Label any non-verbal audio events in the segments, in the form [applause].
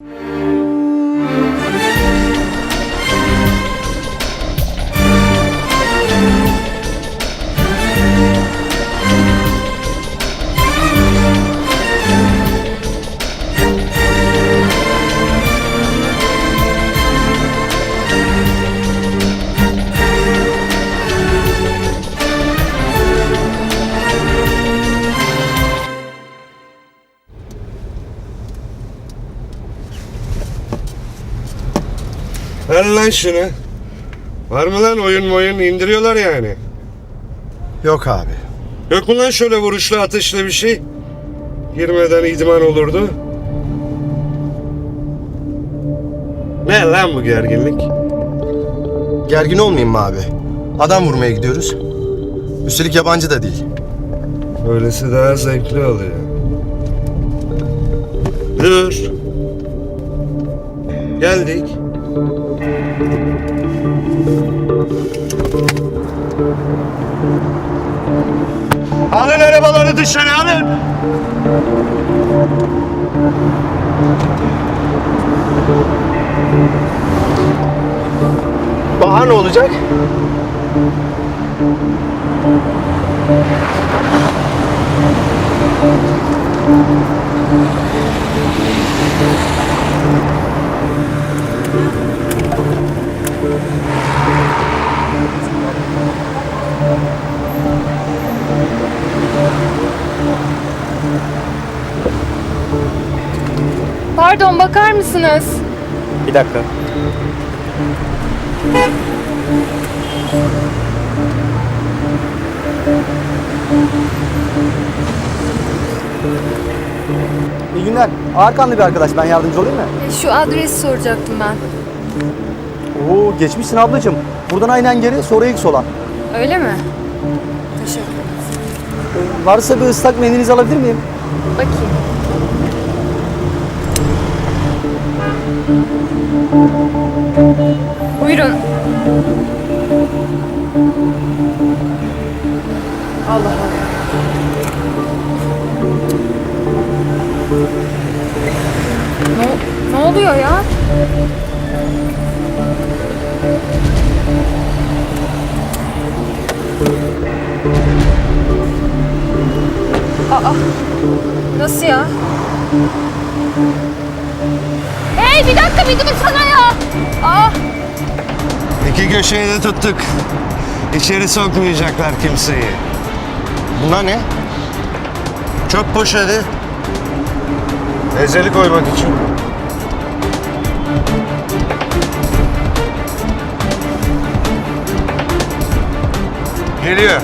you Ver lan şunu. Var mı lan oyun oyun indiriyorlar yani. Yok abi. Yok mu lan şöyle vuruşlu atışlı bir şey? Girmeden idman olurdu. Ne lan bu gerginlik? Gergin olmayayım mı abi? Adam vurmaya gidiyoruz. Üstelik yabancı da değil. Öylesi daha zevkli oluyor. Dur. Geldik. Alın arabaları dışarı alın. Baha ne olacak? Pardon bakar mısınız? Bir dakika. İyi günler. Arkamda bir arkadaş. Ben yardımcı olayım mı? E, Şu adresi soracaktım ben. Oo geçmişsin ablacığım. Buradan aynen geri sonra ilk sola. Öyle mi? Teşekkür ederim. Varsa bir ıslak mendilinizi alabilir miyim? Bakayım. Buyurun. Allah Allah. Aa, nasıl ya? Hey bir dakika bir dursana ya. Aa, İki köşeyi de tuttuk. İçeri sokmayacaklar kimseyi. Bunlar ne? Çöp poşeti. Ezeli koymak için. Geliyor.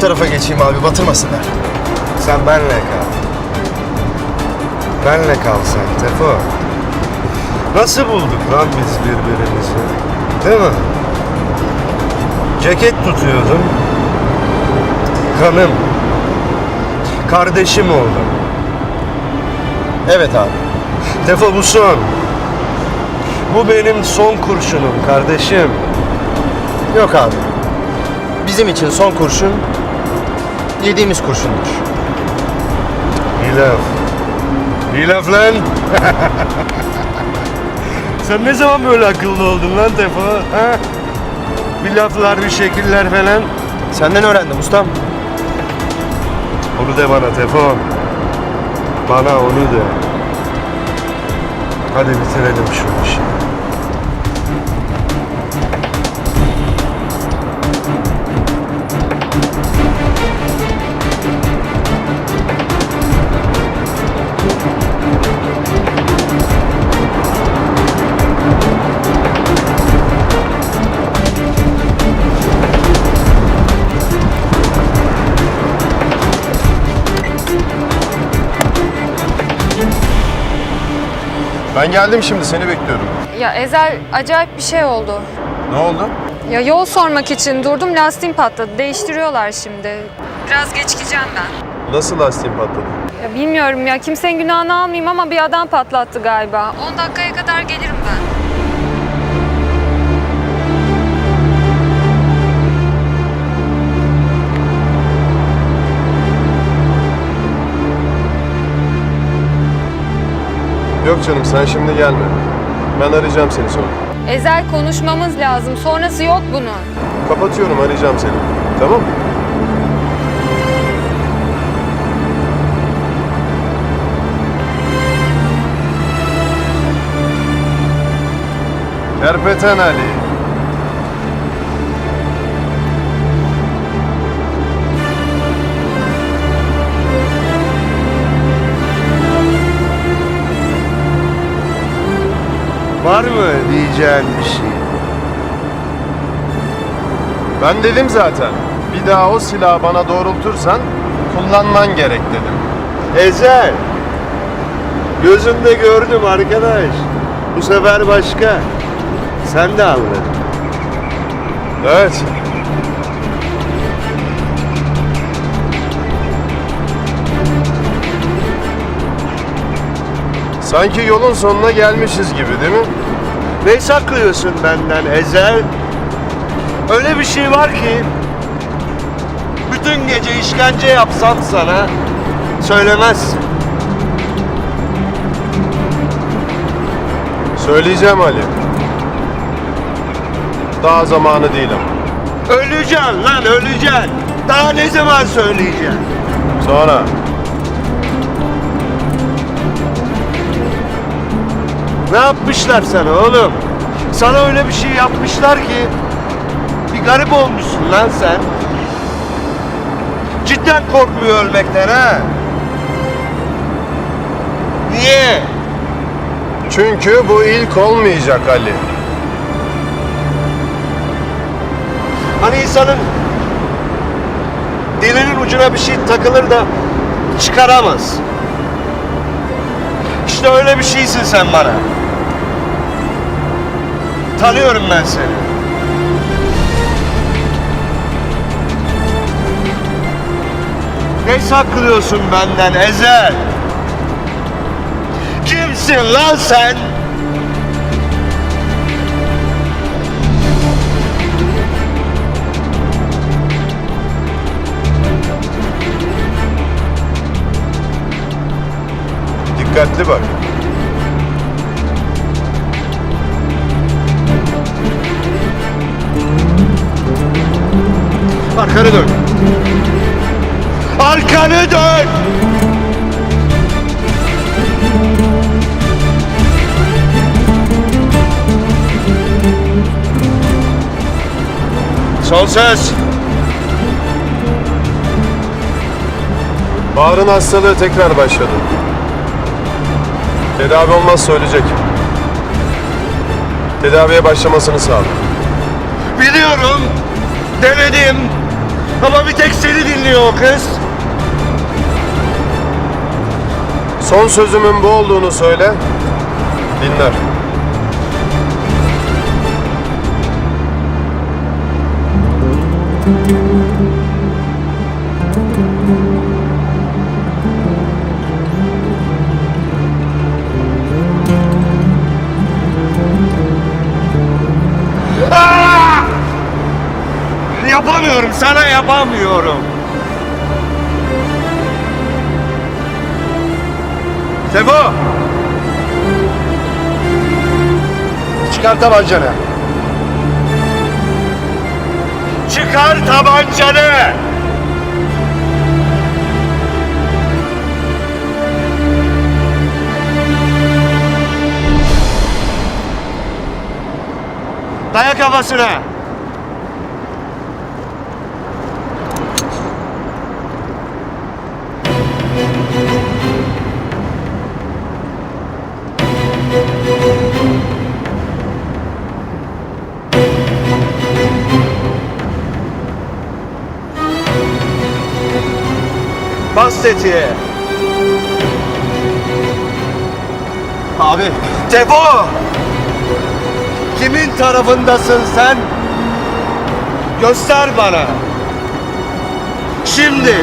Öbür tarafa geçeyim abi batırmasınlar. Sen benle kal. Benle kal sen Tefo. Nasıl bulduk lan biz birbirimizi? Değil mi? Ceket tutuyordum. Kanım. Kardeşim oldum. Evet abi. Tefo bu son. Bu benim son kurşunum kardeşim. Yok abi. Bizim için son kurşun yediğimiz kurşundur. İyi laf. İyi laf lan. [laughs] Sen ne zaman böyle akıllı oldun lan Tefo? Ha? Bir laflar, bir şekiller falan. Senden öğrendim ustam. Onu de bana Tefo. Bana onu de. Hadi bitirelim şu işi. Ben geldim şimdi seni bekliyorum. ya Ezel acayip bir şey oldu. Ne oldu? Ya yol sormak için durdum lastiğim patladı. Değiştiriyorlar şimdi. Biraz geç gideceğim ben. Nasıl lastiğin patladı? Ya bilmiyorum ya kimsenin günahını almayayım ama bir adam patlattı galiba. 10 dakikaya kadar gelirim ben. Yok canım sen şimdi gelme. Ben arayacağım seni sonra. Ezel konuşmamız lazım. Sonrası yok bunun. Kapatıyorum arayacağım seni. Tamam Kerpeten Ali. Var mı diyeceğin bir şey? Ben dedim zaten. Bir daha o silahı bana doğrultursan kullanman gerek dedim. Ezel. Gözünde gördüm arkadaş. Bu sefer başka. Sen de anladın. Evet. Sanki yolun sonuna gelmişiz gibi değil mi? Ne saklıyorsun benden Ezel? Öyle bir şey var ki bütün gece işkence yapsam sana söylemezsin. Söyleyeceğim Ali. Daha zamanı değil ama. Öleceksin lan öleceksin. Daha ne zaman söyleyeceksin? Sonra. Ne yapmışlar sana oğlum? Sana öyle bir şey yapmışlar ki bir garip olmuşsun lan sen. Cidden korkmuyor ölmekten ha. Niye? Çünkü bu ilk olmayacak Ali. Hani insanın dilinin ucuna bir şey takılır da çıkaramaz. İşte öyle bir şeysin sen bana. Tanıyorum ben seni. Ne saklıyorsun benden Ezel? Kimsin lan sen? Arkanı dön. Arkanı dön. Son söz. Bahar'ın hastalığı tekrar başladı. Tedavi olmazsa ölecek. Tedaviye başlamasını sağla. Biliyorum. Denedim. Ama bir tek seni dinliyor o kız. Son sözümün bu olduğunu söyle. Dinler. Aa! Yapamıyorum. Sana yapamıyorum. Sefo! Çıkar tabancanı. Çıkar tabancanı! Daya kafasına. Tetiğe. Abi. Tefo! Kimin tarafındasın sen? Göster bana. Şimdi.